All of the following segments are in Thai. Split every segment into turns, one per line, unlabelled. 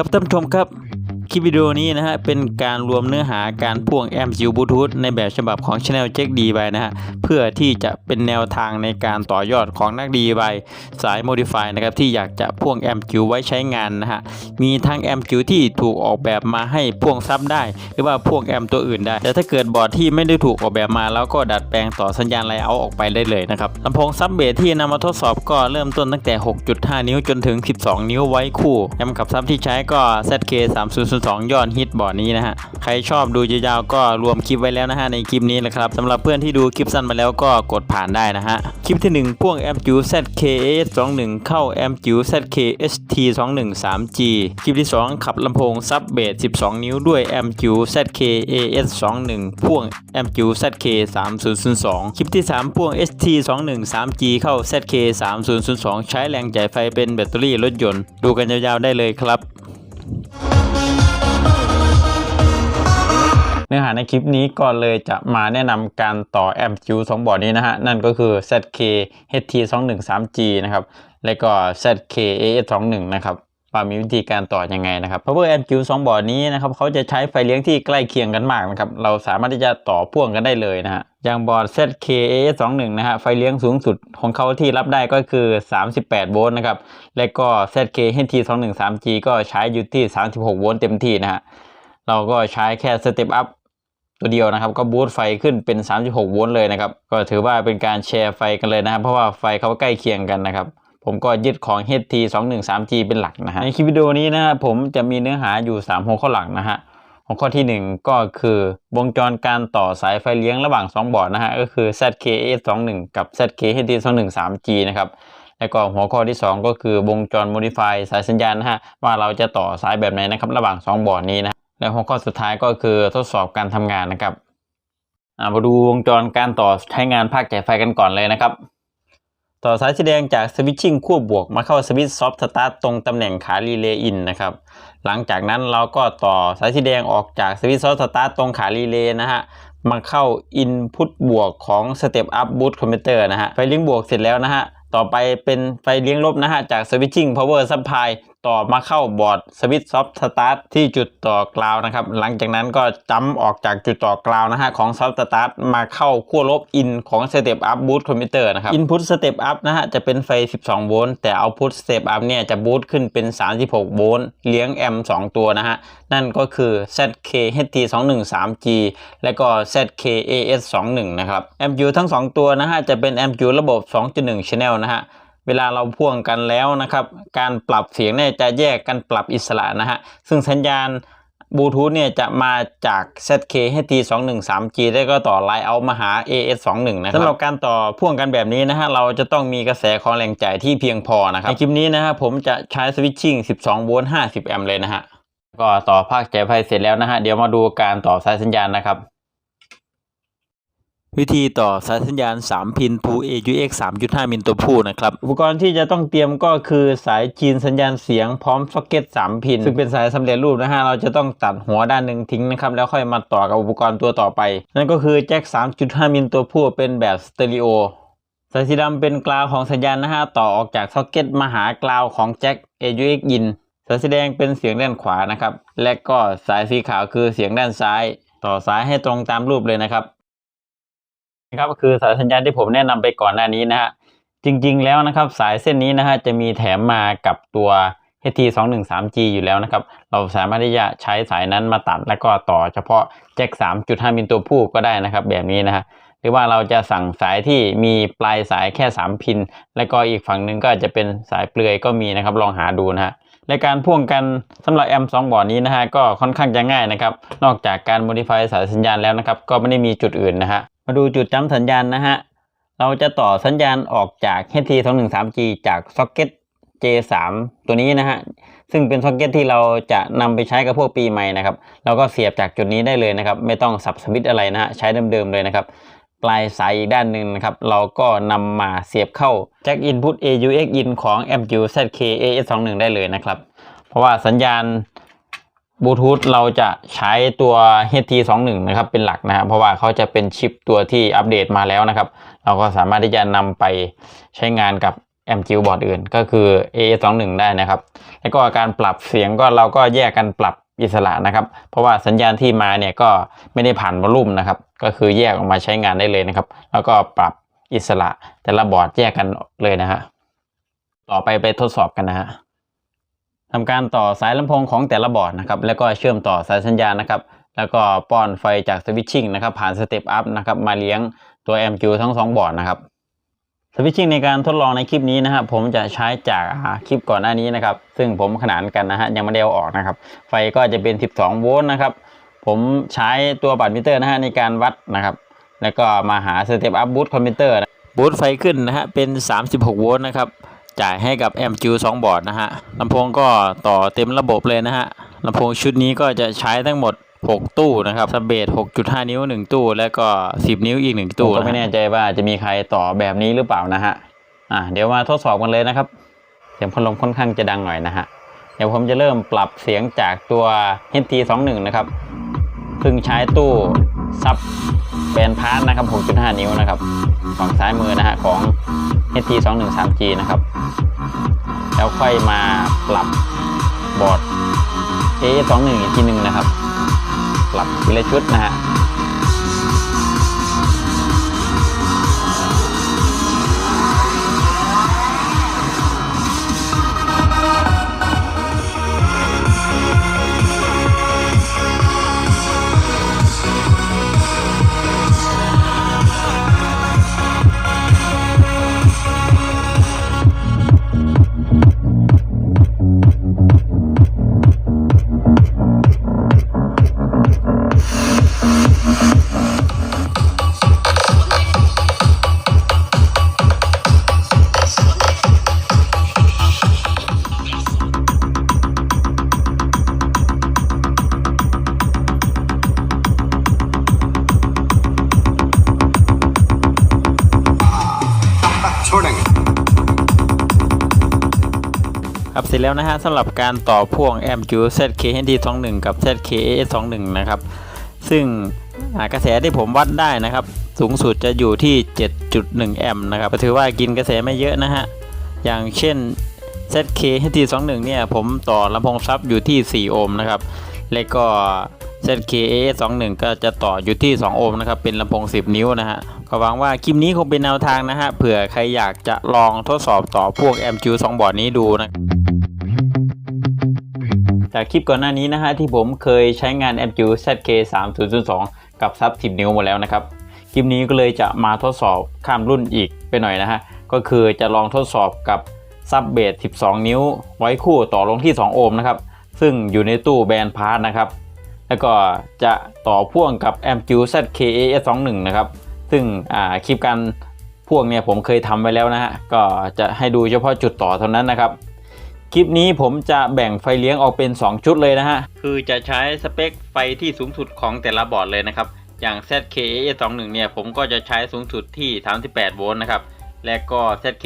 ครับท่านผู้ชมครับ คลิปวิดีโอนี้นะฮะเป็นการรวมเนื้อหาการพ่วงแอมป์จิวบลูทูธในแบบฉบับของ Channel Jack D ไปนะฮะเพื่อที่จะเป็นแนวทางในการต่อยอดของนักดีไปสาย Modify นะครับที่อยากจะพ่วงแอมป์จิวไว้ใช้งานนะฮะมีทั้งแอมป์จิวที่ถูกออกแบบมาให้พ่วงซับได้ หรือว่าพ่วงแอมป์ตัวอื่นได้ แต่ถ้าเกิดบอร์ดที่ไม่ได้ถูกออกแบบมา แล้วก็ดัดแปลงต่อสัญญาณไลเอาออกไปได้เลยนะครับลำโพงซับเบสที่นำมาทดสอบก็เริ่มต้นตั้งแต่ 6.5 นิ้วจนถึง 12 นิ้วไว้คู่แอมป์กับซับที่ใช้ก็ ZK 02ยอดฮิตบอร์ดนี้นะฮะ ใครชอบดูยาวๆก็รวมคลิปไว้แล้วนะฮะในคลิปนี้นะครับสำหรับเพื่อนที่ดูคลิปสั้นมาแล้วก็กดผ่านได้นะฮะ คลิปที่ 1 พ่วงแอมป์จิ๋ว ZK AS21 เข้าแอมป์จิ๋ว ZK ST21 3G คลิปที่ 2 ขับลำโพงซับเบส12 นิ้วด้วยแอมป์จิ๋ว ZK AS21 พ่วงแอมป์จิ๋ว ZK 3002 คลิปที่ 3 พ่วง ST21 3G เข้า ZK 3002 ใช้แรงจ่ายไฟเป็นแบตเตอรี่รถยนต์ ดูกันยาวๆได้เลยครับ เนื้อหาในคลิปนี้ก็เลยจะมาแนะนำการต่อแอมป์จิวสองบอร์ดนี้นะฮะ นั่นก็คือ ZK HT213G นะครับ และก็ ZK AS21 นะครับว่ามีวิธีการต่อยังไงนะครับ Power Amp จิวสองบอร์ดนี้นะครับเขาจะใช้ไฟเลี้ยงที่ใกล้เคียงกันมากนะครับ เราสามารถที่จะต่อพ่วงกันได้เลยนะฮะ อย่างบอร์ด ZK AS21 นะฮะ ไฟเลี้ยงสูงสุดของเขาที่รับได้ก็คือ 38 โวลต์นะครับ และก็ ZK HT213G ก็ใช้อยู่ที่ 36 โวลต์เต็มที่นะฮะ เราก็ใช้แค่สเต็ปอัพ ตัวเดียวนะครับ ก็บูตไฟขึ้นเป็น 36 โวลต์เลยนะครับ ก็ถือว่าเป็นการแชร์ไฟกันเลยนะครับ เพราะว่าไฟเขาใกล้เคียงกันนะครับ ผมก็ยึดของ HT 2 1 3 G เป็นหลักนะฮะในคลิปวิดีโอนี้นะฮะผมจะมีเนื้อหาอยู่ 3 หัวข้อหลักนะฮะหัวข้อทีหนึ่1 ก็คือวงจรการต่อสายไฟเลี้ยงระหว่าง 2 บอร์ดนะฮะก็คือ ZK S21 กับ ZK HT 2 1 3 G นะครับแล้วก็หัวข้อที่ 2 ก็คือวงจร modify สายสัญญาณนะฮะว่าเราจะต่อสายแบบไหนนะครับระหว่าง 2 บอร์ดนี้นะ และหัวข้อสุดท้ายก็คือทดสอบการทำงานนะครับอ่ามาดูวงจรการต่อใช้งานภาคจ่ายไฟกันก่อนเลยนะครับ ต่อสายสีแดงจากสวิตชิ่งขั้วบวกมาเข้าสวิตช์ซอฟต์สตาร์ตตรงตำแหน่งขารีเลย์อินนะครับ หลังจากนั้นเราก็ต่อสายสีแดงออกจากสวิตช์ซอฟต์สตาร์ตตรงขารีเลย์นะฮะมาเข้าอินพุตบวกของสเต็ปอัพบูตคอมพิวเตอร์นะฮะไฟเลี้ยงบวกเสร็จแล้วนะฮะต่อไปเป็นไฟเลี้ยงลบนะฮะจากสวิตต่อมาเข้าบอร์ดสวิตช์ซอฟต์สตาร์ทที่จุดต่อกราวนะครับ หลังจากนั้นก็จัมออกจากจุดต่อกราวนะฮะของซอฟต์สตาร์ทมาเข้าขั้วลบอินของสเต็ปอัพบูตคอมพิวเตอร์นะครับอินพุตสเต็ปอัพนะฮะจะเป็นไฟ 12 โวลต์แต่เอาพุตสเต็ปอัพเนี่ยจะบูตขึ้นเป็น 36 โวลต์เลี้ยงแอมป์2ตัวนะฮะนั่นก็คือ ZK HT213G และก็ ZK AS21 นะครับแอมป์ยูทั้ง 2 ตัวนะฮะจะเป็นแอมป์ยูระบบ 2.1 Channel นะฮะ เวลาเราพ่วงกันแล้วนะครับ การปรับเสียงเนี่ยจะแยกกันปรับอิสระนะฮะ ซึ่งสัญญาณบลูทูธเนี่ยจะมาจาก ZK HT213G ได้ก็ต่อไลน์เอามาหา AS21 นะครับสำหรับการต่อพ่วงกันแบบนี้นะฮะ เราจะต้องมีกระแสของแรงจ่ายที่เพียงพอนะครับ ในคลิปนี้นะฮะผมจะใช้สวิตชิ่ง12โวลต์50 แอมป์เลยนะฮะ ก็ต่อภาคจ่ายไฟเสร็จแล้วนะฮะ เดี๋ยวมาดูการต่อสายสัญญาณนะครับ วิธีต่อสายสัญญาณ 3 พิน PUAUX 3.5 มิลตัวผู้นะครับ อุปกรณ์ที่จะต้องเตรียมก็คือสายจีนสัญญาณเสียงพร้อมซ็อกเก็ต 3 พิน ซึ่งเป็นสายสำเร็จรูปนะฮะ เราจะต้องตัดหัวด้านหนึ่งทิ้งนะครับ แล้วค่อยมาต่อกับอุปกรณ์ตัวต่อไป นั่นก็คือแจ็ค 3.5 มิลตัวผู้เป็นแบบสเตอริโอสายสีดำเป็นกราวของสัญญาณนะฮะต่อออกจากซ็อกเก็ตมาหากราวของแจ็ค AUX in สายสีแดงเป็นเสียงด้านขวานะครับ และก็สายสีขาวคือเสียงด้านซ้าย ต่อสายให้ตรงตามรูปเลยนะครับ ครับก็คือสายสัญญาณที่ผมแนะนำไปก่อนหน้านี้นะฮะจริงๆแล้วนะครับสายเส้นนี้นะฮะจะมีแถมมากับตัว HT213G อยู่แล้วนะครับ เราสามารถที่จะใช้สายนั้นมาตัดแล้วก็ต่อเฉพาะแจ็ค3.5 มิลตัวผู้ก็ได้นะครับ แบบนี้นะฮะหรือว่าเราจะสั่งสายที่มีปลายสายแค่ 3 พิน แล้วก็อีกฝั่งหนึ่งก็จะเป็นสายเปลือยก็มีนะครับ ลองหาดูนะฮะในการพ่วงกันสำหรับแอมป์2บอร์ดนี้นะฮะก็ค่อนข้างจะง่ายนะครับ นอกจากการ modify สายสัญญาณแล้วนะครับ ก็ไม่ได้มีจุดอื่นนะฮะ มาดูจุดจำสัญญาณนะฮะ เราจะต่อสัญญาณออกจาก HT213G จากซ็อกเก็ต J3 ตัวนี้นะฮะ ซึ่งเป็นซ็อกเก็ตที่เราจะนำไปใช้กับพวกปีใหม่นะครับ เราก็เสียบจากจุดนี้ได้เลยนะครับ ไม่ต้องสับสวิตอะไรนะฮะ ใช้เดิมๆเลยนะครับ ปลายสายอีกด้านหนึ่งนะครับ เราก็นำมาเสียบเข้า Jack Input AUX in ของ MQ ZK AS21 ได้เลยนะครับ เพราะว่าสัญญาณ บลูทูธเราจะใช้ตัว HT21 นะครับเป็นหลักนะครับเพราะว่าเขาจะเป็นชิปตัวที่อัปเดตมาแล้วนะครับ เราก็สามารถที่จะนำไปใช้งานกับ MQ บอร์ดอื่น ก็คือ AA21 ได้นะครับ แล้วก็การปรับเสียงก็เราก็แยกกันปรับอิสระนะครับ เพราะว่าสัญญาณที่มาเนี่ยก็ไม่ได้ผ่านวอลลุ่มนะครับ ก็คือแยกออกมาใช้งานได้เลยนะครับ แล้วก็ปรับอิสระแต่ละบอร์ดแยกกันเลยนะฮะต่อไปไปทดสอบกันนะฮะ ทำการต่อสายลำโพงของแต่ละบอร์ดนะครับแล้วก็เชื่อมต่อสายสัญญาณนะครับ แล้วก็ป้อนไฟจากสวิตชิ่งนะครับผ่านสเต็ปอัพนะครับมาเลี้ยงตัว MQ ทั้งสองบอร์ดนะครับสวิตชิ่งในการทดลองในคลิปนี้นะครับผมจะใช้จากคลิปก่อนหน้านี้นะครับ ซึ่งผมขนานกันนะฮะยังไม่ได้เอาออกนะครับ ไฟก็จะเป็น 12 โวลต์นะครับ ผมใช้ตัวบัตรมิเตอร์นะฮะในการวัดนะครับ แล้วก็มาหาสเต็ปอัพบูทคอมพิวเตอร์บูทไฟขึ้นนะฮะเป็น 36 โวลต์นะครับ จ่ายให้กับ MQ 2 บอร์ดนะฮะลำโพงก็ต่อเต็มระบบเลยนะฮะลำโพงชุดนี้ก็จะใช้ทั้งหมด 6 ตู้นะครับสเบส6.5 นิ้ว 1 ตู้ แล้วก็ 10 นิ้วอีก 1 ตู้ก็ไม่แน่ใจว่าจะมีใครต่อแบบนี้หรือเปล่านะฮะอะเดี๋ยวมาทดสอบกันเลยนะครับเสียงพัดลมค่อนข้างจะดังหน่อยนะฮะเดี๋ยวผมจะเริ่มปรับเสียงจากตัว HT21 นะครับซึ่งใช้ตู้ ซับแบนพาร์ทนะครับ 6.5 นิ้วนะครับฝั่งซ้ายมือนะฮะของ HT21 3G นะครับ แล้วค่อยมาปรับบอร์ด A21 อีกทีหนึ่งนะครับ ปรับทีละชุดนะฮะ แล้วนะฮะสำหรับการต่อพ่วง MQ ZKHD21 กับ ZKAS21 นะครับ ซึ่งกระแสที่ผมวัดได้นะครับ สูงสุดจะอยู่ที่ 7.1 แอมป์นะครับถือว่ากินกระแสไม่เยอะนะฮะ อย่างเช่น ZKHD21 เนี่ยผมต่อลำโพงซับอยู่ที่ 4 โอห์มนะครับ และก็ ZKAS21 ก็จะต่ออยู่ที่ 2 โอห์มนะครับ เป็นลำโพง 10 นิ้วนะฮะก็หวังว่าคลิปนี้คงเป็นแนวทางนะฮะ เผื่อใครอยากจะลองทดสอบต่อพวก MQ 2 บอร์ดนี้ดูนะ จากคลิปก่อนหน้านี้นะฮะที่ผมเคยใช้งาน MQ ZK 3 0 0 2 กับซับ 10 นิ้วหมดแล้วนะครับ คลิปนี้ก็เลยจะมาทดสอบข้ามรุ่นอีกไปหน่อยนะฮะ ก็คือจะลองทดสอบกับซับเบส12 นิ้ว ไว้คู่ต่อลงที่ 2 โอห์มนะครับ ซึ่งอยู่ในตู้แบรนด์พาร์ทนะครับ แล้วก็จะต่อพ่วงกับ MQ ZK AS21 นะครับ ซึ่งคลิปการพ่วงเนี่ยผมเคยทำไว้แล้วนะฮะ ก็จะให้ดูเฉพาะจุดต่อเท่านั้นนะครับ คลิปนี้ผมจะแบ่งไฟเลี้ยงออกเป็น 2 ชุดเลยนะฮะ คือจะใช้สเปคไฟที่สูงสุดของแต่ละบอร์ดเลยนะครับ อย่าง ZK A21 เนี่ยผมก็จะใช้สูงสุดที่ 38 โวลต์นะครับ และก็ ZK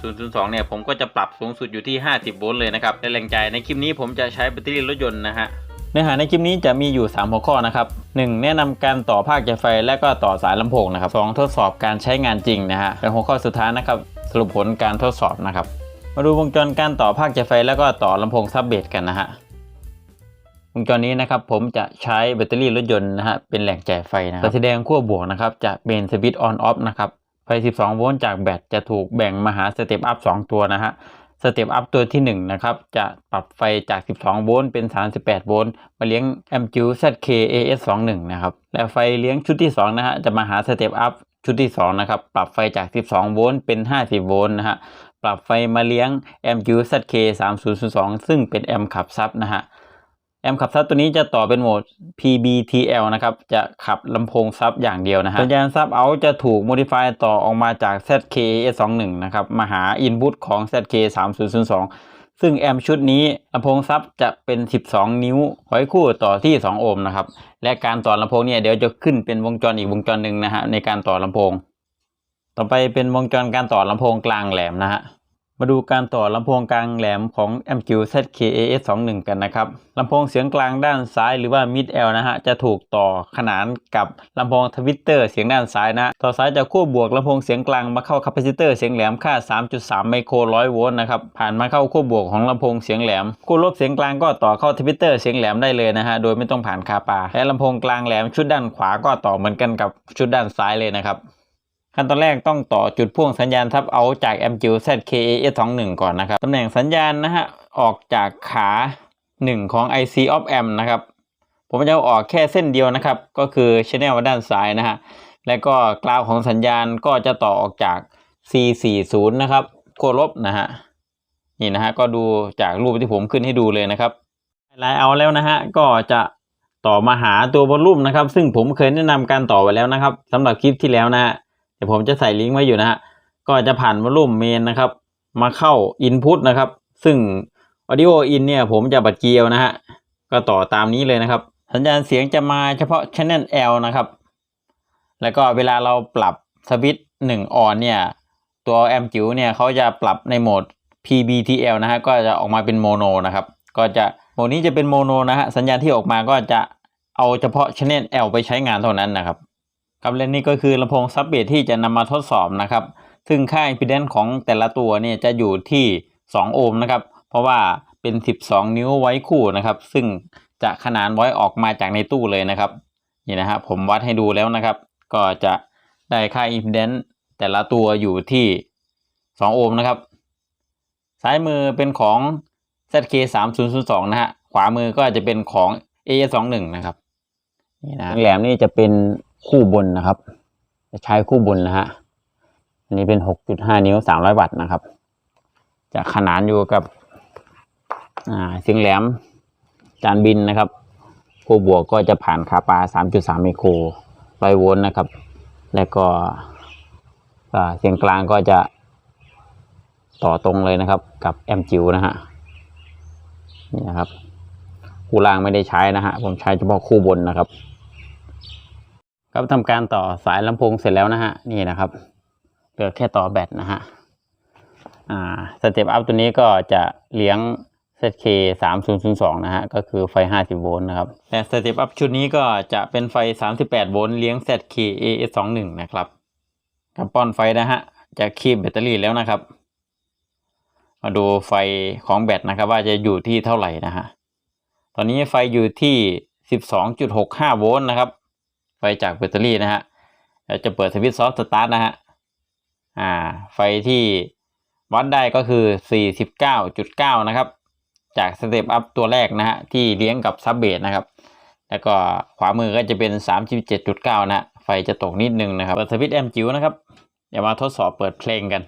3002 เนี่ยผมก็จะปรับสูงสุดอยู่ที่ 50 โวลต์เลยนะครับและแรงใจในคลิปนี้ผมจะใช้แบตเตอรี่รถยนต์นะฮะเนื้อหาในคลิปนี้จะมีอยู่ 3 หัวข้อนะครับ 1. แนะนำการต่อภาคจ่ายไฟและก็ต่อสายลำโพงนะครับ 2. ทดสอบการใช้งานจริงนะฮะและหัวข้อสุดท้ายนะครับ สรุปผลการทดสอบนะครับ มาดูวงจรการต่อภาคจ่ายไฟแล้วก็ต่อลำโพงซับเบสกันนะฮะวงจรนี้นะครับผมจะใช้แบตเตอรี่รถยนต์นะฮะเป็นแหล่งจ่ายไฟนะครับแสดงขั้วบวกนะครับจะเป็นสวิตช์ออนออฟนะครับไฟ 12 โวลต์จากแบตจะถูกแบ่งมาหาสเต็ปอัพ 2 ตัวนะฮะสเต็ปอัพตัวที่ 1 นะครับ จะปรับไฟจาก 12 โวลต์เป็น 38 โวลต์มาเลี้ยง MQ ZK AS21 นะครับ และไฟเลี้ยงชุดที่ 2 นะฮะ จะมาหาสเต็ปอัพชุดที่ 2 นะครับ ปรับไฟจาก 12 โวลต์เป็น 50 โวลต์นะฮะ ปรับไฟมาเลี้ยง MQ ZK 3002ซึ่งเป็นแอมป์ขับซับนะฮะแอมป์ขับซับตัวนี้จะต่อเป็นโหมด PBTL นะครับ จะขับลำโพงซับอย่างเดียวนะฮะสัญญาณซับเอาจะถูก modify ต่อออกมาจาก ZK S21 นะครับมาหา input ของ ZK 3002 ซึ่งแอมป์ชุดนี้ลำโพงซับจะเป็น 12 นิ้วไว้คู่ต่อที่ 2 โอห์มนะครับ และการต่อลำโพงเนี่ยเดี๋ยวจะขึ้นเป็นวงจรอีกวงจรหนึ่งนะฮะในการต่อลำโพง ต่อไปเป็นวงจรการต่อลำโพงกลางแหลมนะฮะ มาดูการต่อลำโพงกลางแหลมของ MQ ZKAS21 กันนะครับลำโพงเสียงกลางด้านซ้ายหรือว่า Mid L นะฮะ จะถูกต่อขนานกับลำโพงทวิตเตอร์เสียงด้านซ้ายนะ ต่อซ้ายจากขั้วบวกลำโพงเสียงกลางมาเข้าคาปาซิเตอร์เสียงแหลมค่า 3.3 ไมโครร้อยโวลต์นะครับ ผ่านมาเข้าขั้วบวกของลำโพงเสียงแหลมขั้วลบเสียงกลางก็ต่อเข้าทวิตเตอร์เสียงแหลมได้เลยนะฮะ โดยไม่ต้องผ่านคาปา และลำโพงกลางแหลมชุดด้านขวาก็ต่อเหมือนกันกับชุดด้านซ้ายเลยนะครับ ขั้นตอนแรกต้องต่อจุดพ่วงสัญญาณทับเอาจาก MQ ZKAS21 ก่อนนะครับตำแหน่งสัญญาณนะฮะออกจากขา 1 ของ IC of amp นะครับ ผมจะเอาออกแค่เส้นเดียวนะครับ ก็คือ channel ด้านซ้ายนะฮะแล้วก็กราวของสัญญาณก็จะต่อออกจาก C40 นะครับขั้วลบนะฮะนี่นะฮะก็ดูจากรูปที่ผมขึ้นให้ดูเลยนะครับไลน์เอาแล้วนะฮะก็จะต่อมาหาตัววอลลุ่มนะครับ ซึ่งผมเคยแนะนำการต่อไว้แล้วนะครับสำหรับคลิปที่แล้วนะฮะ เดี๋ยวผมจะใส่ลิงก์ไว้อยู่นะฮะก็จะผ่านวอลลุ่มเมนนะครับ มาเข้า Input นะครับ ซึ่ง Audio In เนี่ยผมจะบัดเกียวนะฮะก็ต่อตามนี้เลยนะครับ สัญญาณเสียงจะมาเฉพาะ Channel L นะครับ แล้วก็เวลาเราปรับสวิตช์1ออนเนี่ย ตัวแอมจิ๋วเนี่ยเขาจะปรับในโหมด PBTL นะฮะก็จะออกมาเป็นโมโนนะครับ ก็จะโหมดนี้จะเป็นโมโนนะฮะสัญญาณที่ออกมาก็จะเอาเฉพาะ Channel L ไปใช้งานเท่านั้นนะครับ ครับและนี่ก็คือลำโพงซับเบสที่จะนำมาทดสอบนะครับ ซึ่งค่าอิมพีแดนซ์ของแต่ละตัวเนี่ยจะอยู่ที่ 2 โอห์มนะครับ เพราะว่าเป็น 12 นิ้วไว้คู่นะครับ ซึ่งจะขนานไว้ออกมาจากในตู้เลยนะครับ นี่นะฮะผมวัดให้ดูแล้วนะครับ ก็จะได้ค่าอิมพีแดนซ์แต่ละตัวอยู่ที่ 2 โอห์มนะครับ ซ้ายมือเป็นของ ZK 3 0 0 2นะฮะ ขวามือก็จะเป็นของ A21 นะครับ นี่นะแหลมนี่จะเป็น คู่บนนะครับ จะใช้คู่บนนะฮะอันนี้เป็น 6.5 นิ้ว 300 วัตต์นะครับ จะขนานอยู่กับเสียงแหลมจานบินนะครับ คู่บวกก็จะผ่านคาปา 3.3 ไมโครร้อยโวลต์นะครับ แล้วก็เสียงกลางก็จะต่อตรงเลยนะครับ กับแอมจิวนะฮะนี่นะครับ คู่ล่างไม่ได้ใช้นะฮะผมใช้เฉพาะคู่บนนะครับ ครับทำการต่อสายลำโพงเสร็จแล้วนะฮะนี่นะครับเหลือแค่ต่อแบตนะฮะอ่าสเต็ปอัพตัวนี้ก็จะเลี้ยง ZK 3 0 0 2 นะฮะ ก็คือไฟ 50 โวลต์นะครับแต่สเต็ปอัพชุดนี้ก็จะเป็นไฟ 38 โวลต์เลี้ยง ZK AS21 นะครับกับป้อนไฟนะฮะ จะคีบแบตเตอรี่แล้วนะครับ มาดูไฟของแบตนะครับ ว่าจะอยู่ที่เท่าไหร่นะฮะ ตอนนี้ไฟอยู่ที่ 12.65 โวลต์นะครับ ฟจากแบตเตอรี่นะฮะจะเปิดสวิตช์ซอฟต์สตาร์ทนะฮะอ่าไฟที่วัดได้ก็คือ 49.9 นะครับ จากสเตปอัพตัวแรกนะฮะที่เลี้ยงกับซับเบสนะครับ แล้วก็ขวามือก็จะเป็น 37.9 นะฮะไฟจะตกนิดนึงนะครับเปิดสวิตช์แอมจิ๋วนะครับ เดี๋ยวมาทดสอบเปิดเพลงกัน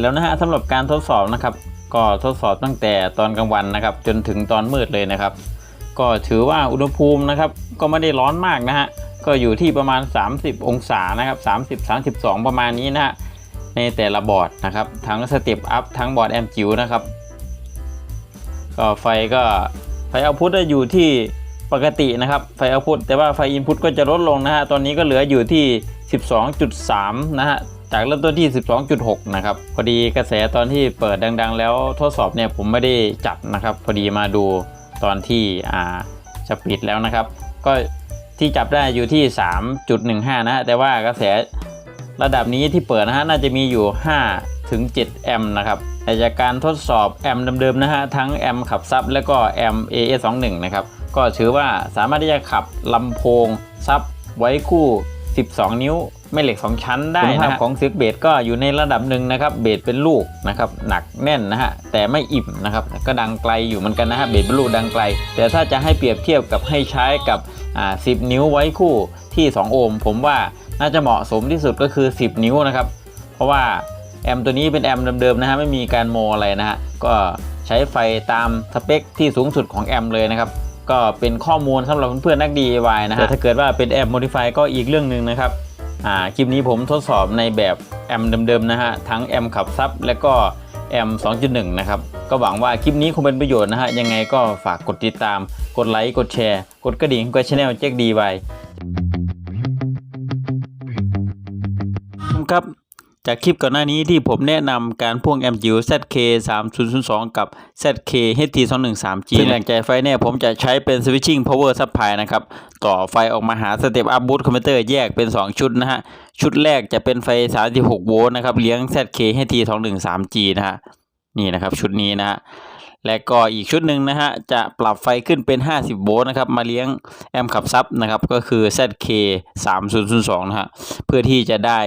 ร็จแล้วนะฮะสำหรับการทดสอบนะครับ ก็ทดสอบตั้งแต่ตอนกลางวันนะครับ จนถึงตอนมืดเลยนะครับ ก็ถือว่าอุณหภูมินะครับ ก็ไม่ได้ร้อนมากนะฮะก็อยู่ที่ประมาณ 30 องศานะครับ 30 32 ประมาณนี้นะฮะในแต่ละบอร์ดนะครับ ทั้งสเต็ปอัพทั้งบอร์ดแอมจิ๋วนะครับก็ไฟก็ไฟเอาพุทอยู่ที่ปกตินะครับไฟเอาพุทแต่ว่าไฟอินพุตก็จะลดลงนะฮะตอนนี้ก็เหลืออยู่ที่ 12.3 นะฮะ จากเริ่มต้นที่ 12.6 นะครับ พอดีกระแสตอนที่เปิดดัง ๆ แล้วทดสอบเนี่ยผมไม่ได้จับนะครับ พอดีมาดูตอนที่อ่าจะปิดแล้วนะครับ ก็ที่จับได้อยู่ที่ 3.15 นะฮะ แต่ว่ากระแสระดับนี้ที่เปิดนะฮะน่าจะมีอยู่ 5 ถึง 7 แอมป์นะครับแต่จากการทดสอบแอมป์เดิมๆนะฮะทั้งแอมป์ขับซับและก็แอมป์ AS21 นะครับก็ถือว่าสามารถที่จะขับลำโพงซับไว้คู่ 12 นิ้ว แม่เหล็ก 2 ชั้นได้นะฮะของเสียงเบสก็อยู่ในระดับหนึ่งนะครับเบสเป็นลูกนะครับหนักแน่นนะฮะแต่ไม่อิ่มนะครับก็ดังไกลอยู่เหมือนกันนะฮะเบสเป็นลูกดังไกล แต่ถ้าจะให้เปรียบเทียบกับให้ใช้กับอ่า10นิ้วไว้คู่ที่ 2 โอห์มผมว่าน่าจะเหมาะสมที่สุดก็คือ 10 นิ้วนะครับเพราะว่าแอมตัวนี้เป็นแอมเดิมๆนะฮะไม่มีการโมอะไรนะฮะก็ใช้ไฟตามสเปคที่สูงสุดของแอมเลยนะครับก็เป็นข้อมูลสำหรับเพื่อนๆนัก DIY นะฮะแต่ถ้าเกิดว่าเป็นแอม Modify ก็อีกเรื่องหนึ่งนะครับอ่า คลิปนี้ผมทดสอบในแบบแอมเดิมๆนะฮะทั้งแอมขับซับและก็แอม 2.1 นะครับ ก็หวังว่าคลิปนี้คงเป็นประโยชน์นะฮะ ยังไงก็ฝากกดติดตาม กดไลค์ กดแชร์ กดกระดิ่งกดช anel แจ็ค DIY ครับ จากคลิปก่อนหน้านี้ที่ผมแนะนำการพ่วงแอมจิ๋ว ZK 3002 กับ ZK HT 213G ซึ่งแหล่งจ่ายไฟเนี่ยผมจะใช้เป็น switching power supply นะครับ ต่อไฟออกมาหา step up boost converter แยกเป็น 2 ชุดนะฮะ ชุดแรกจะเป็นไฟ 36 โวลต์นะครับ เลี้ยง ZK HT 213G นะฮะ นี่นะครับชุดนี้นะฮะและก็อีกชุดหนึ่งนะฮะ จะปรับไฟขึ้นเป็น 50 โวลต์นะครับ มาเลี้ยงแอมขับซับนะครับ ก็คือ ZK 3002 นะฮะ เพื่อที่จะได้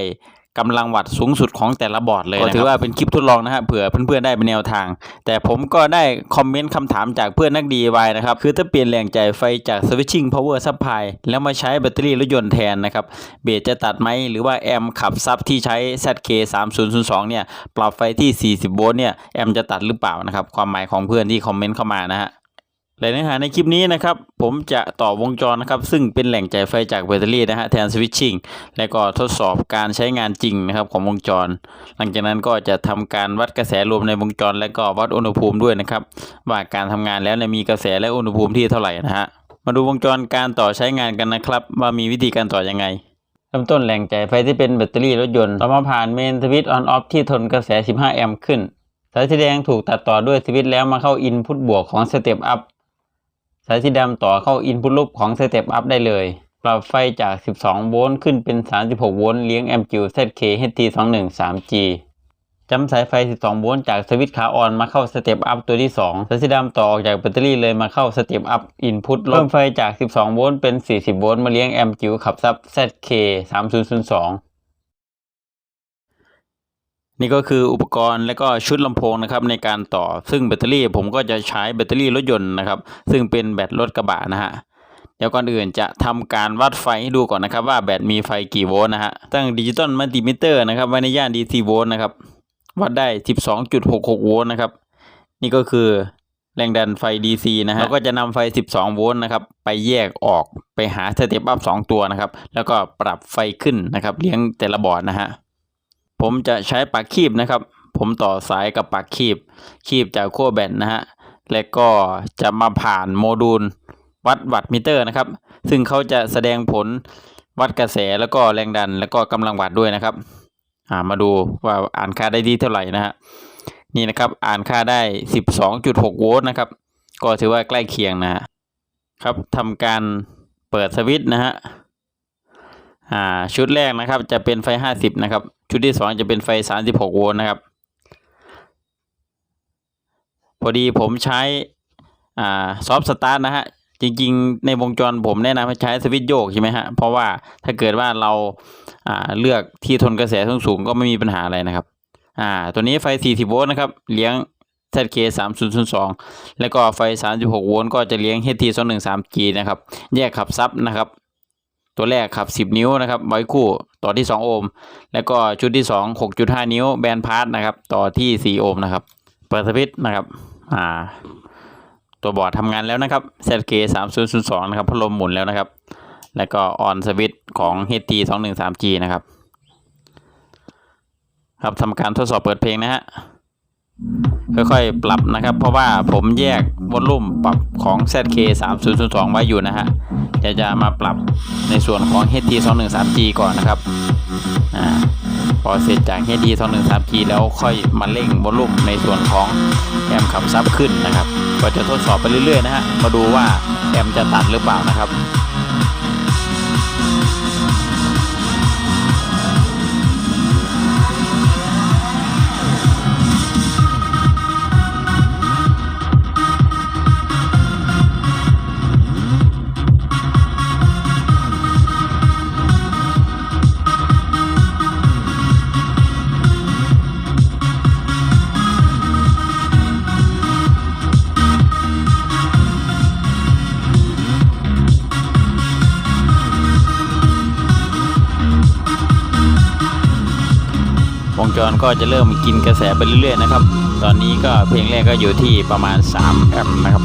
กำลังวัตต์สูงสุดของแต่ละบอร์ดเลยก็ถือว่าเป็นคลิปทดลองนะฮะเผื่อเพื่อนๆได้เป็นแนวทาง แต่ผมก็ได้คอมเมนต์คำถามจากเพื่อนนัก DIY นะครับ คือถ้าเปลี่ยนแหล่งจ่ายไฟจาก switching power supply แล้วมาใช้แบตเตอรี่รถยนต์แทนนะครับ เบสจะตัดไหมหรือว่าแอมขับซับที่ใช้ ZK 3002เนี่ยปรับไฟที่ 40 โวลต์เนี่ยแอมจะตัดหรือเปล่านะครับความหมายของเพื่อนที่คอมเมนต์เข้ามานะฮะ และเนื้อหาในคลิปนี้นะครับ ผมจะต่อวงจรนะครับ ซึ่งเป็นแหล่งจ่ายไฟจากแบตเตอรี่นะฮะแทนสวิตชิ่งและก็ทดสอบการใช้งานจริงนะครับของวงจร หลังจากนั้นก็จะทำการวัดกระแสรวมในวงจร และก็วัดอุณหภูมิด้วยนะครับ ว่าการทำงานแล้วเนี่ยมีกระแสและอุณหภูมิที่เท่าไหร่นะฮะมาดูวงจรการต่อใช้งานกันนะครับ ว่ามีวิธีการต่อยังไงเริ่มต้นแหล่งจ่ายไฟที่เป็นแบตเตอรี่รถยนต์ต่อมาผ่านเมนสวิตช์ออนออฟที่ทนกระแส 15 แอมป์ขึ้นสายสีแดงถูกตัดต่อด้วยสวิตช์แล้วมาเข้าอินพุตบวกของสเต็ปอัพ สายสีดำต่อเข้าอินพุตลูปของสเต็ปอัพได้เลย ปรับไฟจาก 12 โวลต์ขึ้นเป็น 36 โวลต์เลี้ยงแอมป์จิว ZK HT213G จำสายไฟ 12 โวลต์จากสวิตช์ขาออนมาเข้าสเต็ปอัพตัวที่ 2 สายสีดำต่อออกจากแบตเตอรี่เลยมาเข้าสเต็ปอัพอินพุตเพิ่มไฟจาก 12 โวลต์เป็น 40 โวลต์มาเลี้ยงแอมป์จิวขับซับ ZK 3002 นี่ก็คืออุปกรณ์และก็ชุดลำโพงนะครับในการต่อ ซึ่งแบตเตอรี่ผมก็จะใช้แบตเตอรี่รถยนต์นะครับ ซึ่งเป็นแบตรถกระบะนะฮะเดี๋ยวก่อนอื่นจะทำการวัดไฟให้ดูก่อนนะครับ ว่าแบตมีไฟกี่โวลต์นะฮะตั้งดิจิตอลมัลติมิเตอร์นะครับไว้ในย่าน DC โวลต์นะครับวัดได้ 12.66 โวลต์นะครับ นี่ก็คือแรงดันไฟ DC นะฮะแล้วก็จะนำไฟ 12 โวลต์นะครับ ไปแยกออกไปหาสเตปอัพ2ตัวนะครับ แล้วก็ปรับไฟขึ้นนะครับ เลี้ยงแต่ละบอร์ดนะฮะ ผมจะใช้ปากคีบนะครับ ผมต่อสายกับปากคีบ คีบจากขั้วแบตนะฮะ และก็จะมาผ่านโมดูลวัดวัตมิเตอร์นะครับ ซึ่งเขาจะแสดงผลวัดกระแสแล้วก็แรงดันแล้วก็กำลังวัตต์ด้วยนะครับามาดูว่าอ่านค่าได้ดีเท่าไหร่นะฮะนี่นะครับอ่านค่าได้ 12.6 โวลต์นะครับ ก็ถือว่าใกล้เคียงนะฮะครับทำการเปิดสวิตช์นะฮะชุดแรกนะครับจะเป็นไฟ 50 นะครับชุดที่2จะเป็นไฟ 36 โวลต์นะครับ พอดีผมใช้อ่าซอฟต์สตาร์ทนะฮะ จริงๆ ในวงจรผมแนะนำให้ใช้สวิตช์โยกใช่ไหมฮะ เพราะว่าถ้าเกิดว่าเราอ่าเลือกที่ทนกระแสสูงๆก็ไม่มีปัญหาอะไรนะครับ อ่า ตัวนี้ไฟ 40 โวลต์นะครับ เลี้ยง ZK 3002 แล้วก็ไฟ 36 โวลต์ก็จะเลี้ยง HT 213G นะครับ แยกขับซับนะครับ ตัวแรกครับ 10 นิ้วนะครับไว้คู่ต่อที่ 2 โอห์มแล้วก็ชุดที่ 2 6.5 นิ้วแบนพาร์ทนะครับ ต่อที่ 4 โอห์มนะครับ เปิดสวิตช์นะครับอ่าตัวบอร์ดทำงานแล้วนะครับ ZK 3002นะครับพัดลมหมุนแล้วนะครับ แล้วก็ออนสวิตช์ของ HT 213G นะครับ ครับทำการทดสอบเปิดเพลงนะฮะ ค่อยๆ ปรับนะครับ เพราะว่าผมแยกวอลลุ่มปรับของ ZK 3002ไว้อยู่นะฮะจะจะมาปรับในส่วนของ HT 213G ก่อนนะครับอ่าพอเสร็จจาก HT 213G แล้วค่อยมาเร่งวอลลุ่มในส่วนของแอมขับซับขึ้นนะครับ ก็จะทดสอบไปเรื่อยๆนะฮะ มาดูว่าแอมจะตัดหรือเปล่านะครับ จรก็จะเริ่มกินกระแสไปเรื่อยๆนะครับ ตอนนี้ก็เพลงแรกก็อยู่ที่ประมาณ 3 แอมป์นะครับ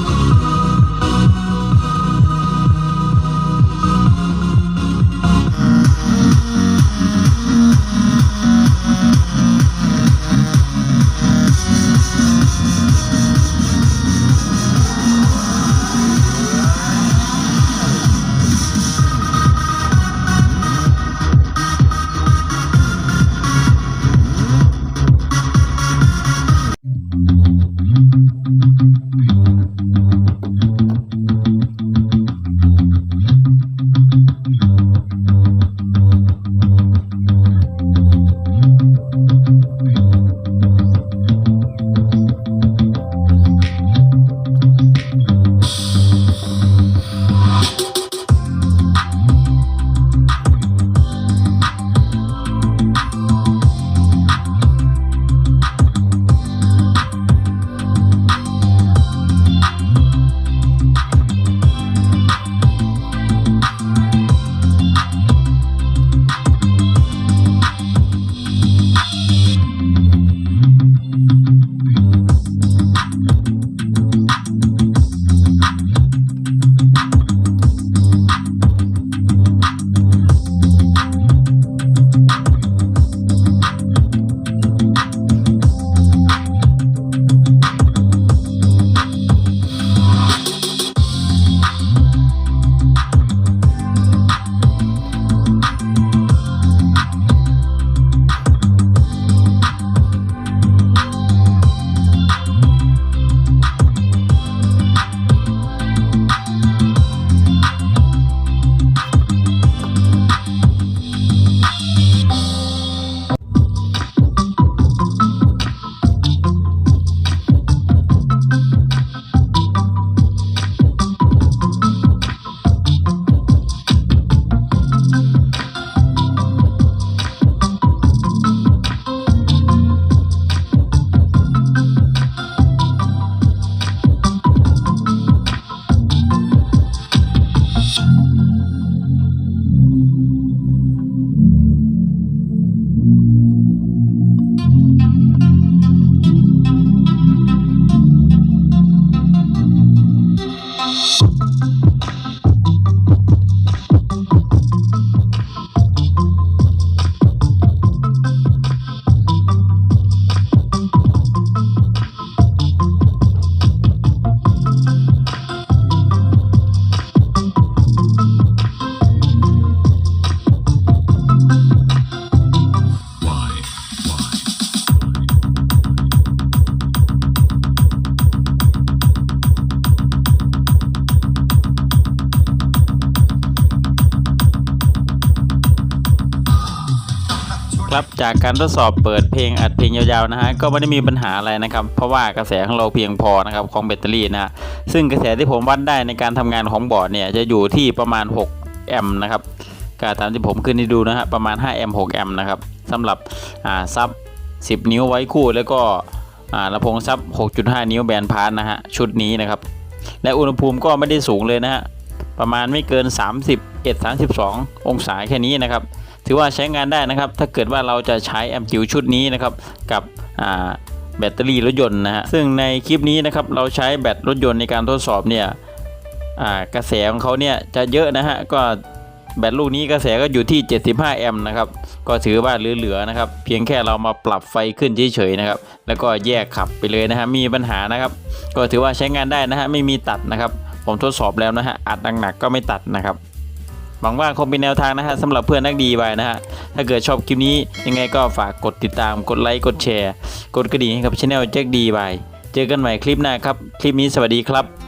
จากการทดสอบเปิดเพลงอัดเพลงยาวๆนะฮะก็ไม่ได้มีปัญหาอะไรนะครับ เพราะว่ากระแสของเราเพียงพอนะครับของแบตเตอรี่นะฮะซึ่งกระแสที่ผมวัดได้ในการทำงานของบอร์ดเนี่ยจะอยู่ที่ประมาณ 6 แอมป์นะครับก็ตามที่ผมขึ้นให้ดูนะฮะประมาณ 5 แอมป์6แอมป์นะครับสำหรับอ่าซับ 10 นิ้วไว้คู่ แล้วก็อ่าลำโพงซับ 6.5 นิ้วแบนพาร์ทนะฮะชุดนี้นะครับและอุณหภูมิก็ไม่ได้สูงเลยนะฮะประมาณไม่เกิน 31 32 องศาแค่นี้นะครับ ถือว่าใช้งานได้นะครับ ถ้าเกิดว่าเราจะใช้แอมจิ๋วชุดนี้นะครับกับแบตเตอรี่รถยนต์นะฮะซึ่งในคลิปนี้นะครับเราใช้แบตรถยนต์ในการทดสอบเนี่ยกระแสของเขาเนี่ยจะเยอะนะฮะก็แบตลูกนี้กระแสก็อยู่ที่ 75 แอมป์นะครับ ก็ถือว่าเหลือๆนะครับ เพียงแค่เรามาปรับไฟขึ้นเฉยๆนะครับ แล้วก็แยกขับไปเลยนะฮะ มีปัญหานะครับ ก็ถือว่าใช้งานได้นะฮะ ไม่มีตัดนะครับ ผมทดสอบแล้วนะฮะ อัดหนักๆก็ไม่ตัดนะครับ หวังว่าคงเป็นแนวทางนะฮะสำหรับเพื่อนนักดีไปนะฮะ ถ้าเกิดชอบคลิปนี้ยังไงก็ฝากกดติดตาม กดไลค์ กดแชร์ กดกระดิ่งให้กับช anel แจ็คดีไปเจอกันใหม่คลิปหน้าครับ คลิปนี้สวัสดีครับ